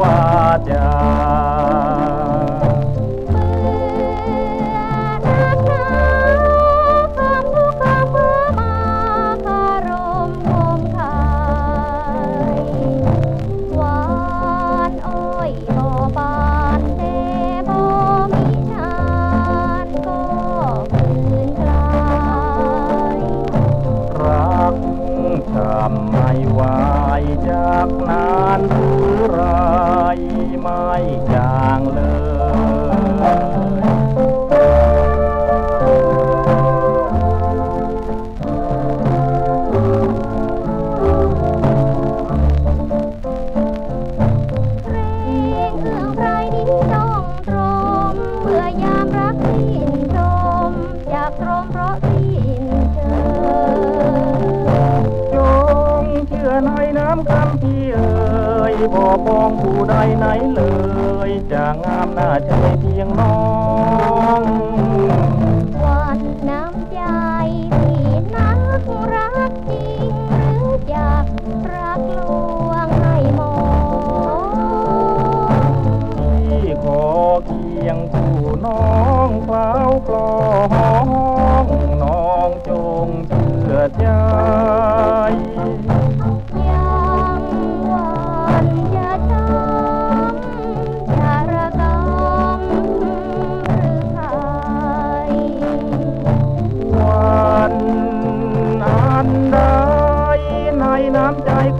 wa ไรไม่จางเลย พ่ปองผู้ใดไหนเลย จะงามหน้าใจเพียงน้องวันน้ำใจที่นักรักจริงหรืออยากรักลวงให้มองที่ขอเคียงผู้น้องเฝ้าปลองน้องจงเชื่อใจ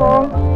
people.